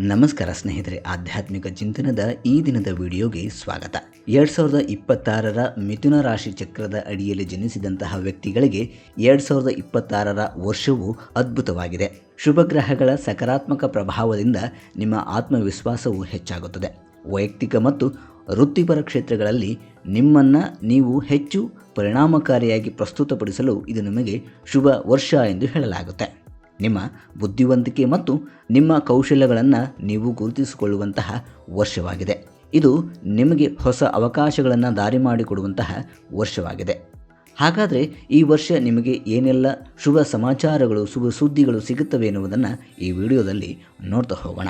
ನಮಸ್ಕಾರ ಸ್ನೇಹಿತರೆ, ಆಧ್ಯಾತ್ಮಿಕ ಚಿಂತನದ ಈ ದಿನದ ವಿಡಿಯೋಗೆ ಸ್ವಾಗತ. ಎರಡ್ ಸಾವಿರದ ಇಪ್ಪತ್ತಾರರ ಮಿಥುನ ರಾಶಿ ಚಕ್ರದ ಅಡಿಯಲ್ಲಿ ಜನಿಸಿದಂತಹ ವ್ಯಕ್ತಿಗಳಿಗೆ ಎರಡ್ ಸಾವಿರದ ಇಪ್ಪತ್ತಾರರ ವರ್ಷವು ಅದ್ಭುತವಾಗಿದೆ. ಶುಭ ಗ್ರಹಗಳ ಸಕಾರಾತ್ಮಕ ಪ್ರಭಾವದಿಂದ ನಿಮ್ಮ ಆತ್ಮವಿಶ್ವಾಸವು ಹೆಚ್ಚಾಗುತ್ತದೆ. ವೈಯಕ್ತಿಕ ಮತ್ತು ವೃತ್ತಿಪರ ಕ್ಷೇತ್ರಗಳಲ್ಲಿ ನಿಮ್ಮನ್ನು ನೀವು ಹೆಚ್ಚು ಪರಿಣಾಮಕಾರಿಯಾಗಿ ಪ್ರಸ್ತುತಪಡಿಸಲು ಇದು ನಿಮಗೆ ಶುಭ ವರ್ಷ ಎಂದು ಹೇಳಲಾಗುತ್ತೆ. ನಿಮ್ಮ ಬುದ್ಧಿವಂತಿಕೆ ಮತ್ತು ನಿಮ್ಮ ಕೌಶಲ್ಯಗಳನ್ನು ನೀವು ಗುರುತಿಸಿಕೊಳ್ಳುವಂತಹ ವರ್ಷವಾಗಿದೆ. ಇದು ನಿಮಗೆ ಹೊಸ ಅವಕಾಶಗಳನ್ನು ದಾರಿ ಮಾಡಿಕೊಡುವಂತಹ ವರ್ಷವಾಗಿದೆ. ಹಾಗಾದರೆ ಈ ವರ್ಷ ನಿಮಗೆ ಏನೆಲ್ಲ ಶುಭ ಸಮಾಚಾರಗಳು, ಶುಭ ಸುದ್ದಿಗಳು ಸಿಗುತ್ತವೆ ಎನ್ನುವುದನ್ನು ಈ ವಿಡಿಯೋದಲ್ಲಿ ನೋಡ್ತಾ ಹೋಗೋಣ.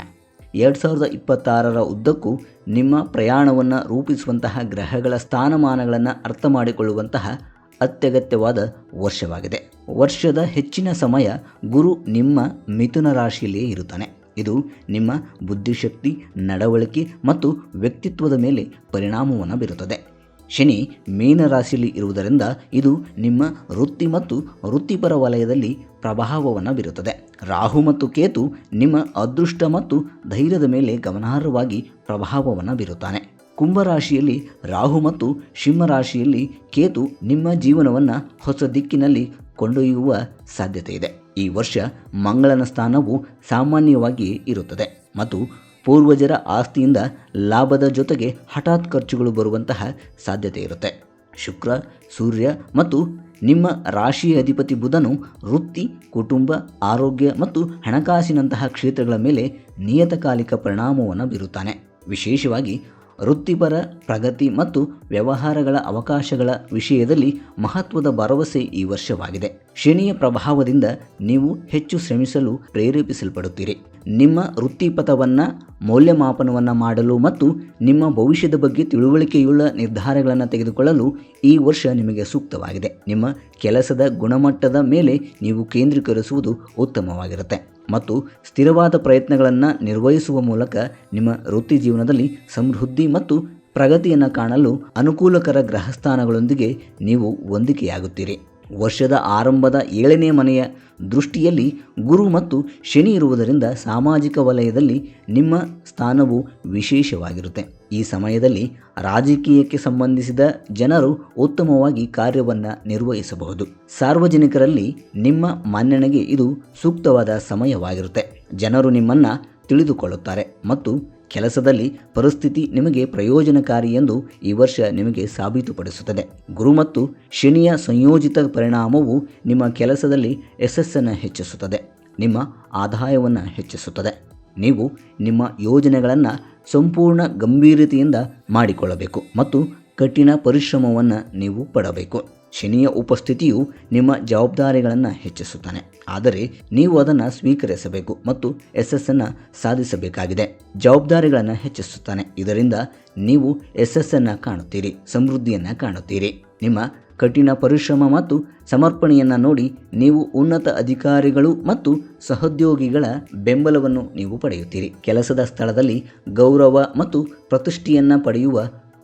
ಎರಡು ಸಾವಿರದ ಇಪ್ಪತ್ತಾರರ ಉದ್ದಕ್ಕೂ ನಿಮ್ಮ ಪ್ರಯಾಣವನ್ನು ರೂಪಿಸುವಂತಹ ಗ್ರಹಗಳ ಸ್ಥಾನಮಾನಗಳನ್ನು ಅರ್ಥ ಮಾಡಿಕೊಳ್ಳುವಂತಹ ಅತ್ಯಗತ್ಯವಾದ ವರ್ಷವಾಗಿದೆ. ವರ್ಷದ ಹೆಚ್ಚಿನ ಸಮಯ ಗುರು ನಿಮ್ಮ ಮಿಥುನ ರಾಶಿಯಲ್ಲಿಯೇ ಇರುತ್ತಾನೆ. ಇದು ನಿಮ್ಮ ಬುದ್ಧಿಶಕ್ತಿ, ನಡವಳಿಕೆ ಮತ್ತು ವ್ಯಕ್ತಿತ್ವದ ಮೇಲೆ ಪರಿಣಾಮವನ್ನು ಬೀರುತ್ತದೆ. ಶನಿ ಮೀನ ರಾಶಿಯಲ್ಲಿ ಇರುವುದರಿಂದ ಇದು ನಿಮ್ಮ ವೃತ್ತಿ ಮತ್ತು ವೃತ್ತಿಪರ ವಲಯದಲ್ಲಿ ಪ್ರಭಾವವನ್ನು ಬೀರುತ್ತದೆ. ರಾಹು ಮತ್ತು ಕೇತು ನಿಮ್ಮ ಅದೃಷ್ಟ ಮತ್ತು ಧೈರ್ಯದ ಮೇಲೆ ಗಮನಾರ್ಹವಾಗಿ ಪ್ರಭಾವವನ್ನು ಬೀರುತ್ತಾನೆ. ಕುಂಭರಾಶಿಯಲ್ಲಿ ರಾಹು ಮತ್ತು ಸಿಂಹರಾಶಿಯಲ್ಲಿ ಕೇತು ನಿಮ್ಮ ಜೀವನವನ್ನು ಹೊಸ ದಿಕ್ಕಿನಲ್ಲಿ ಕೊಂಡೊಯ್ಯುವ ಸಾಧ್ಯತೆ ಇದೆ. ಈ ವರ್ಷ ಮಂಗಳನ ಸ್ಥಾನವು ಸಾಮಾನ್ಯವಾಗಿ ಇರುತ್ತದೆ ಮತ್ತು ಪೂರ್ವಜರ ಆಸ್ತಿಯಿಂದ ಲಾಭದ ಜೊತೆಗೆ ಹಠಾತ್ ಖರ್ಚುಗಳು ಬರುವಂತಹ ಸಾಧ್ಯತೆ ಇರುತ್ತೆ. ಶುಕ್ರ, ಸೂರ್ಯ ಮತ್ತು ನಿಮ್ಮ ರಾಶಿಯ ಅಧಿಪತಿ ಬುಧನು ವೃತ್ತಿ, ಕುಟುಂಬ, ಆರೋಗ್ಯ ಮತ್ತು ಹಣಕಾಸಿನಂತಹ ಕ್ಷೇತ್ರಗಳ ಮೇಲೆ ನಿಯತಕಾಲಿಕ ಪರಿಣಾಮವನ್ನು ಬೀರುತ್ತಾನೆ. ವಿಶೇಷವಾಗಿ ವೃತ್ತಿಪರ, ಪ್ರಗತಿ ಮತ್ತು ವ್ಯವಹಾರಗಳ ಅವಕಾಶಗಳ ವಿಷಯದಲ್ಲಿ ಮಹತ್ವದ ಭರವಸೆ ಈ ವರ್ಷವಾಗಿದೆ. ಶನಿಯ ಪ್ರಭಾವದಿಂದ ನೀವು ಹೆಚ್ಚು ಶ್ರಮಿಸಲು ಪ್ರೇರೇಪಿಸಲ್ಪಡುತ್ತೀರಿ. ನಿಮ್ಮ ವೃತ್ತಿಪಥವನ್ನು, ಮೌಲ್ಯಮಾಪನವನ್ನು ಮಾಡಲು ಮತ್ತು ನಿಮ್ಮ ಭವಿಷ್ಯದ ಬಗ್ಗೆ ತಿಳುವಳಿಕೆಯುಳ್ಳ ನಿರ್ಧಾರಗಳನ್ನು ತೆಗೆದುಕೊಳ್ಳಲು ಈ ವರ್ಷ ನಿಮಗೆ ಸೂಕ್ತವಾಗಿದೆ. ನಿಮ್ಮ ಕೆಲಸದ ಗುಣಮಟ್ಟದ ಮೇಲೆ ನೀವು ಕೇಂದ್ರೀಕರಿಸುವುದು ಉತ್ತಮವಾಗಿರುತ್ತೆ. ಮತ್ತು ಸ್ಥಿರವಾದ ಪ್ರಯತ್ನಗಳನ್ನು ನಿರ್ವಹಿಸುವ ಮೂಲಕ ನಿಮ್ಮ ವೃತ್ತಿ ಜೀವನದಲ್ಲಿ ಸಮೃದ್ಧಿ ಮತ್ತು ಪ್ರಗತಿಯನ್ನು ಕಾಣಲು ಅನುಕೂಲಕರ ಗ್ರಹಸ್ಥಾನಗಳೊಂದಿಗೆ ನೀವು ಹೊಂದಿಕೆಯಾಗುತ್ತೀರಿ. ವರ್ಷದ ಆರಂಭದ ಏಳನೇ ಮನೆಯ ದೃಷ್ಟಿಯಲ್ಲಿ ಗುರು ಮತ್ತು ಶನಿ ಇರುವುದರಿಂದ ಸಾಮಾಜಿಕ ವಲಯದಲ್ಲಿ ನಿಮ್ಮ ಸ್ಥಾನವು ವಿಶೇಷವಾಗಿರುತ್ತೆ. ಈ ಸಮಯದಲ್ಲಿ ರಾಜಕೀಯಕ್ಕೆ ಸಂಬಂಧಿಸಿದ ಜನರು ಉತ್ತಮವಾಗಿ ಕಾರ್ಯವನ್ನು ನಿರ್ವಹಿಸಬಹುದು. ಸಾರ್ವಜನಿಕರಲ್ಲಿ ನಿಮ್ಮ ಮನ್ನಣೆಗೆ ಇದು ಸೂಕ್ತವಾದ ಸಮಯವಾಗಿರುತ್ತೆ. ಜನರು ನಿಮ್ಮನ್ನು ತಿಳಿದುಕೊಳ್ಳುತ್ತಾರೆ ಮತ್ತು ಕೆಲಸದಲ್ಲಿ ಪರಿಸ್ಥಿತಿ ನಿಮಗೆ ಪ್ರಯೋಜನಕಾರಿ ಎಂದು ಈ ವರ್ಷ ನಿಮಗೆ ಸಾಬೀತುಪಡಿಸುತ್ತದೆ. ಗುರು ಮತ್ತು ಶನಿಯ ಸಂಯೋಜಿತ ಪರಿಣಾಮವು ನಿಮ್ಮ ಕೆಲಸದಲ್ಲಿ ಯಶಸ್ಸನ್ನು ಹೆಚ್ಚಿಸುತ್ತದೆ. ನಿಮ್ಮ ಆದಾಯವನ್ನು ಹೆಚ್ಚಿಸುತ್ತದೆ. ನೀವು ನಿಮ್ಮ ಯೋಜನೆಗಳನ್ನು ಸಂಪೂರ್ಣ ಗಂಭೀರತೆಯಿಂದ ಮಾಡಿಕೊಳ್ಳಬೇಕು ಮತ್ತು ಕಠಿಣ ಪರಿಶ್ರಮವನ್ನು ನೀವು ಪಡಬೇಕು. ಶನಿಯ ಉಪಸ್ಥಿತಿಯು ನಿಮ್ಮ ಜವಾಬ್ದಾರಿಗಳನ್ನು ಹೆಚ್ಚಿಸುತ್ತಾನೆ. ಆದರೆ ನೀವು ಅದನ್ನು ಸ್ವೀಕರಿಸಬೇಕು ಮತ್ತು ಯಶಸ್ಸನ್ನು ಸಾಧಿಸಬೇಕಾಗಿದೆ. ಜವಾಬ್ದಾರಿಗಳನ್ನು ಹೆಚ್ಚಿಸುತ್ತಾನೆ. ಇದರಿಂದ ನೀವು ಯಶಸ್ಸನ್ನು ಕಾಣುತ್ತೀರಿ, ಸಮೃದ್ಧಿಯನ್ನು ಕಾಣುತ್ತೀರಿ. ನಿಮ್ಮ ಕಠಿಣ ಪರಿಶ್ರಮ ಮತ್ತು ಸಮರ್ಪಣೆಯನ್ನು ನೋಡಿ ನೀವು ಉನ್ನತ ಅಧಿಕಾರಿಗಳು ಮತ್ತು ಸಹೋದ್ಯೋಗಿಗಳ ಬೆಂಬಲವನ್ನು ನೀವು ಪಡೆಯುತ್ತೀರಿ. ಕೆಲಸದ ಸ್ಥಳದಲ್ಲಿ ಗೌರವ ಮತ್ತು ಪ್ರತಿಷ್ಠೆಯನ್ನು ಪಡೆಯುವ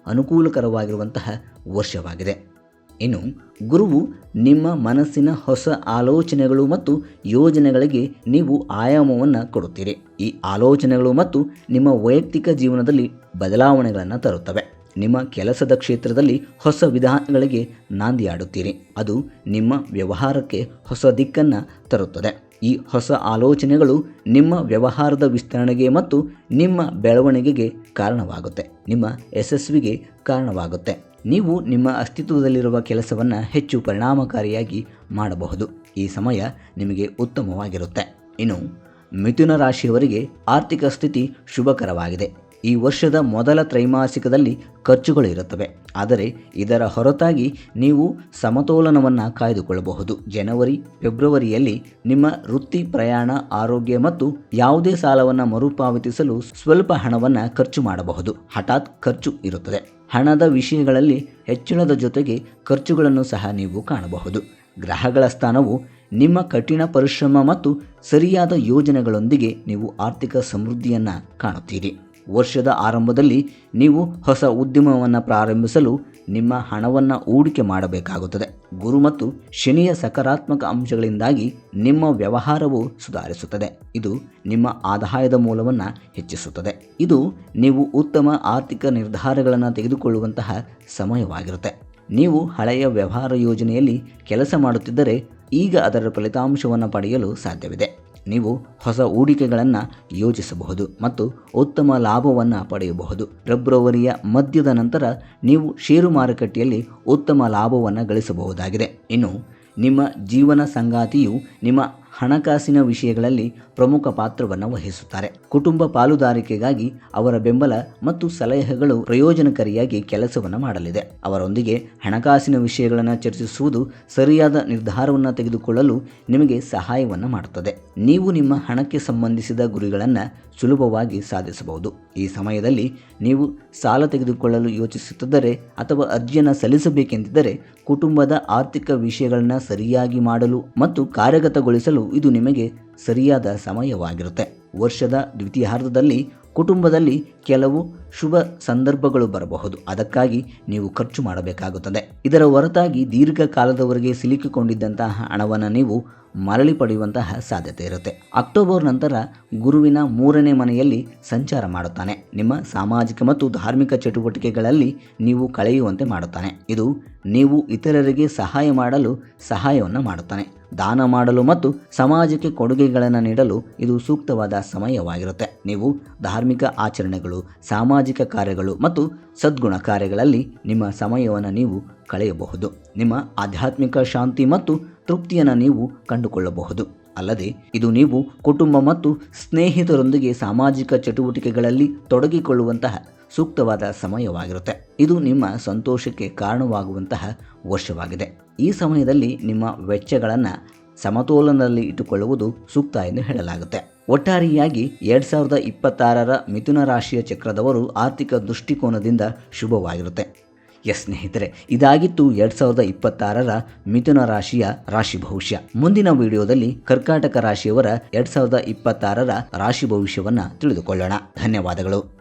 ಅನುಕೂಲಕರವಾಗಿರುವಂತಹ ವರ್ಷವಾಗಿದೆ. ಇನ್ನು ಗುರುವು ನಿಮ್ಮ ಮನಸ್ಸಿನ ಹೊಸ ಆಲೋಚನೆಗಳು ಮತ್ತು ಯೋಜನೆಗಳಿಗೆ ನೀವು ಆಯಾಮವನ್ನು ಕೊಡುತ್ತೀರಿ. ಈ ಆಲೋಚನೆಗಳು ಮತ್ತು ನಿಮ್ಮ ವೈಯಕ್ತಿಕ ಜೀವನದಲ್ಲಿ ಬದಲಾವಣೆಗಳನ್ನು ತರುತ್ತವೆ. ನಿಮ್ಮ ಕೆಲಸದ ಕ್ಷೇತ್ರದಲ್ಲಿ ಹೊಸ ವಿಧಾನಗಳಿಗೆ ನಾಂದಿಯಾಡುತ್ತೀರಿ. ಅದು ನಿಮ್ಮ ವ್ಯವಹಾರಕ್ಕೆ ಹೊಸ ದಿಕ್ಕನ್ನು ತರುತ್ತದೆ. ಈ ಹೊಸ ಆಲೋಚನೆಗಳು ನಿಮ್ಮ ವ್ಯವಹಾರದ ವಿಸ್ತರಣೆಗೆ ಮತ್ತು ನಿಮ್ಮ ಬೆಳವಣಿಗೆಗೆ ಕಾರಣವಾಗುತ್ತೆ. ನಿಮ್ಮ ಯಶಸ್ವಿಗೆ ಕಾರಣವಾಗುತ್ತೆ. ನೀವು ನಿಮ್ಮ ಅಸ್ತಿತ್ವದಲ್ಲಿರುವ ಕೆಲಸವನ್ನು ಹೆಚ್ಚು ಪರಿಣಾಮಕಾರಿಯಾಗಿ ಮಾಡಬಹುದು. ಈ ಸಮಯ ನಿಮಗೆ ಉತ್ತಮವಾಗಿರುತ್ತೆ. ಇನ್ನು ಮಿಥುನ ರಾಶಿಯವರಿಗೆ ಆರ್ಥಿಕ ಸ್ಥಿತಿ ಶುಭಕರವಾಗಿದೆ. ಈ ವರ್ಷದ ಮೊದಲ ತ್ರೈಮಾಸಿಕದಲ್ಲಿ ಖರ್ಚುಗಳು ಇರುತ್ತವೆ. ಆದರೆ ಇದರ ಹೊರತಾಗಿ ನೀವು ಸಮತೋಲನವನ್ನು ಕಾಯ್ದುಕೊಳ್ಳಬಹುದು. ಜನವರಿ, ಫೆಬ್ರವರಿಯಲ್ಲಿ ನಿಮ್ಮ ವೃತ್ತಿ, ಪ್ರಯಾಣ, ಆರೋಗ್ಯ ಮತ್ತು ಯಾವುದೇ ಸಾಲವನ್ನು ಮರುಪಾವತಿಸಲು ಸ್ವಲ್ಪ ಹಣವನ್ನು ಖರ್ಚು ಮಾಡಬಹುದು. ಹಠಾತ್ ಖರ್ಚು ಇರುತ್ತದೆ. ಹಣದ ವಿಷಯಗಳಲ್ಲಿ ಹೆಚ್ಚಳದ ಜೊತೆಗೆ ಖರ್ಚುಗಳನ್ನು ಸಹ ನೀವು ಕಾಣಬಹುದು. ಗ್ರಹಗಳ ಸ್ಥಾನವು ನಿಮ್ಮ ಕಠಿಣ ಪರಿಶ್ರಮ ಮತ್ತು ಸರಿಯಾದ ಯೋಜನೆಗಳೊಂದಿಗೆ ನೀವು ಆರ್ಥಿಕ ಸಮೃದ್ಧಿಯನ್ನು ಕಾಣುತ್ತೀರಿ. ವರ್ಷದ ಆರಂಭದಲ್ಲಿ ನೀವು ಹೊಸ ಉದ್ಯಮವನ್ನು ಪ್ರಾರಂಭಿಸಲು ನಿಮ್ಮ ಹಣವನ್ನು ಹೂಡಿಕೆ ಮಾಡಬೇಕಾಗುತ್ತದೆ. ಗುರು ಮತ್ತು ಶನಿಯ ಸಕಾರಾತ್ಮಕ ಅಂಶಗಳಿಂದಾಗಿ ನಿಮ್ಮ ವ್ಯವಹಾರವು ಸುಧಾರಿಸುತ್ತದೆ. ಇದು ನಿಮ್ಮ ಆದಾಯದ ಮೂಲವನ್ನು ಹೆಚ್ಚಿಸುತ್ತದೆ. ಇದು ನೀವು ಉತ್ತಮ ಆರ್ಥಿಕ ನಿರ್ಧಾರಗಳನ್ನು ತೆಗೆದುಕೊಳ್ಳುವಂತಹ ಸಮಯವಾಗಿರುತ್ತೆ. ನೀವು ಹಳೆಯ ವ್ಯವಹಾರ ಯೋಜನೆಯಲ್ಲಿ ಕೆಲಸ ಮಾಡುತ್ತಿದ್ದರೆ ಈಗ ಅದರ ಫಲಿತಾಂಶವನ್ನು ಪಡೆಯಲು ಸಾಧ್ಯವಿದೆ. ನೀವು ಹೊಸ ಹೂಡಿಕೆಗಳನ್ನು ಯೋಜಿಸಬಹುದು ಮತ್ತು ಉತ್ತಮ ಲಾಭವನ್ನು ಪಡೆಯಬಹುದು. ಫೆಬ್ರವರಿಯ ಮಧ್ಯದ ನಂತರ ನೀವು ಷೇರು ಮಾರುಕಟ್ಟೆಯಲ್ಲಿ ಉತ್ತಮ ಲಾಭವನ್ನು ಗಳಿಸಬಹುದಾಗಿದೆ. ಇನ್ನು, ನಿಮ್ಮ ಜೀವನ ಸಂಗಾತಿಯು ನಿಮ್ಮ ಹಣಕಾಸಿನ ವಿಷಯಗಳಲ್ಲಿ ಪ್ರಮುಖ ಪಾತ್ರವನ್ನು ವಹಿಸುತ್ತಾರೆ. ಕುಟುಂಬ ಪಾಲುದಾರಿಕೆಗಾಗಿ ಅವರ ಬೆಂಬಲ ಮತ್ತು ಸಲಹೆಗಳು ಪ್ರಯೋಜನಕಾರಿಯಾಗಿ ಕೆಲಸವನ್ನು ಮಾಡಲಿದೆ. ಅವರೊಂದಿಗೆ ಹಣಕಾಸಿನ ವಿಷಯಗಳನ್ನು ಚರ್ಚಿಸುವುದು ಸರಿಯಾದ ನಿರ್ಧಾರವನ್ನು ತೆಗೆದುಕೊಳ್ಳಲು ನಿಮಗೆ ಸಹಾಯವನ್ನು ಮಾಡುತ್ತದೆ. ನೀವು ನಿಮ್ಮ ಹಣಕ್ಕೆ ಸಂಬಂಧಿಸಿದ ಗುರಿಗಳನ್ನು ಸುಲಭವಾಗಿ ಸಾಧಿಸಬಹುದು. ಈ ಸಮಯದಲ್ಲಿ ನೀವು ಸಾಲ ತೆಗೆದುಕೊಳ್ಳಲು ಯೋಚಿಸುತ್ತಿದ್ದರೆ ಅಥವಾ ಅರ್ಜಿಯನ್ನು ಸಲ್ಲಿಸಬೇಕೆಂದಿದ್ದರೆ ಕುಟುಂಬದ ಆರ್ಥಿಕ ವಿಷಯಗಳನ್ನು ಸರಿಯಾಗಿ ಮಾಡಲು ಮತ್ತು ಕಾರ್ಯಗತಗೊಳಿಸಲು ಇದು ನಿಮಗೆ ಸರಿಯಾದ ಸಮಯವಾಗಿರುತ್ತೆ. ವರ್ಷದ ದ್ವಿತೀಯಾರ್ಧದಲ್ಲಿ ಕುಟುಂಬದಲ್ಲಿ ಕೆಲವು ಶುಭ ಸಂದರ್ಭಗಳು ಬರಬಹುದು. ಅದಕ್ಕಾಗಿ ನೀವು ಖರ್ಚು ಮಾಡಬೇಕಾಗುತ್ತದೆ. ಇದರ ಹೊರತಾಗಿ ದೀರ್ಘಕಾಲದವರೆಗೆ ಸಿಲುಕಿಕೊಂಡಿದ್ದಂತಹ ಹಣವನ್ನು ನೀವು ಮರಳಿ ಪಡೆಯುವಂತಹ ಸಾಧ್ಯತೆ ಇರುತ್ತೆ. ಅಕ್ಟೋಬರ್ ನಂತರ ಗುರುವಿನ ಮೂರನೇ ಮನೆಯಲ್ಲಿ ಸಂಚಾರ ಮಾಡುತ್ತಾನೆ. ನಿಮ್ಮ ಸಾಮಾಜಿಕ ಮತ್ತು ಧಾರ್ಮಿಕ ಚಟುವಟಿಕೆಗಳಲ್ಲಿ ನೀವು ಕಳೆಯುವಂತೆ ಮಾಡುತ್ತಾನೆ. ಇದು ನೀವು ಇತರರಿಗೆ ಸಹಾಯ ಮಾಡಲು ಸಹಾಯವನ್ನು ಮಾಡುತ್ತಾನೆ. ದಾನ ಮಾಡಲು ಮತ್ತು ಸಮಾಜಕ್ಕೆ ಕೊಡುಗೆಗಳನ್ನು ನೀಡಲು ಇದು ಸೂಕ್ತವಾದ ಸಮಯವಾಗಿರುತ್ತೆ. ನೀವು ಧಾರ್ಮಿಕ ಆಚರಣೆಗಳು, ಸಾಮಾಜಿಕ ಕಾರ್ಯಗಳು ಮತ್ತು ಸದ್ಗುಣ ಕಾರ್ಯಗಳಲ್ಲಿ ನಿಮ್ಮ ಸಮಯವನ್ನು ನೀವು ಕಳೆಯಬಹುದು. ನಿಮ್ಮ ಆಧ್ಯಾತ್ಮಿಕ ಶಾಂತಿ ಮತ್ತು ತೃಪ್ತಿಯನ್ನು ನೀವು ಕಂಡುಕೊಳ್ಳಬಹುದು. ಅಲ್ಲದೆ ಇದು ನೀವು ಕುಟುಂಬ ಮತ್ತು ಸ್ನೇಹಿತರೊಂದಿಗೆ ಸಾಮಾಜಿಕ ಚಟುವಟಿಕೆಗಳಲ್ಲಿ ತೊಡಗಿಕೊಳ್ಳುವಂತಹ ಸೂಕ್ತವಾದ ಸಮಯವಾಗಿರುತ್ತೆ. ಇದು ನಿಮ್ಮ ಸಂತೋಷಕ್ಕೆ ಕಾರಣವಾಗುವಂತಹ ವರ್ಷವಾಗಿದೆ. ಈ ಸಮಯದಲ್ಲಿ ನಿಮ್ಮ ವೆಚ್ಚಗಳನ್ನು ಸಮತೋಲನದಲ್ಲಿ ಇಟ್ಟುಕೊಳ್ಳುವುದು ಸೂಕ್ತ ಎಂದು ಹೇಳಲಾಗುತ್ತೆ. ಒಟ್ಟಾರೆಯಾಗಿ ಎರಡ್ ಸಾವಿರದ ಇಪ್ಪತ್ತಾರರ ಮಿಥುನ ರಾಶಿಯ ಚಕ್ರದವರು ಆರ್ಥಿಕ ದೃಷ್ಟಿಕೋನದಿಂದ ಶುಭವಾಗಿರುತ್ತೆ. ಎಸ್ ಸ್ನೇಹಿತರೆ, ಇದಾಗಿತ್ತು ಎರಡ್ ಸಾವಿರದ ಇಪ್ಪತ್ತಾರರ ಮಿಥುನ ರಾಶಿಯ ರಾಶಿ ಭವಿಷ್ಯ. ಮುಂದಿನ ವಿಡಿಯೋದಲ್ಲಿ ಕರ್ಕಾಟಕ ರಾಶಿಯವರ ಎರಡ್ ಸಾವಿರದ ಇಪ್ಪತ್ತಾರರ ರಾಶಿ ಭವಿಷ್ಯವನ್ನು ತಿಳಿದುಕೊಳ್ಳೋಣ. ಧನ್ಯವಾದಗಳು.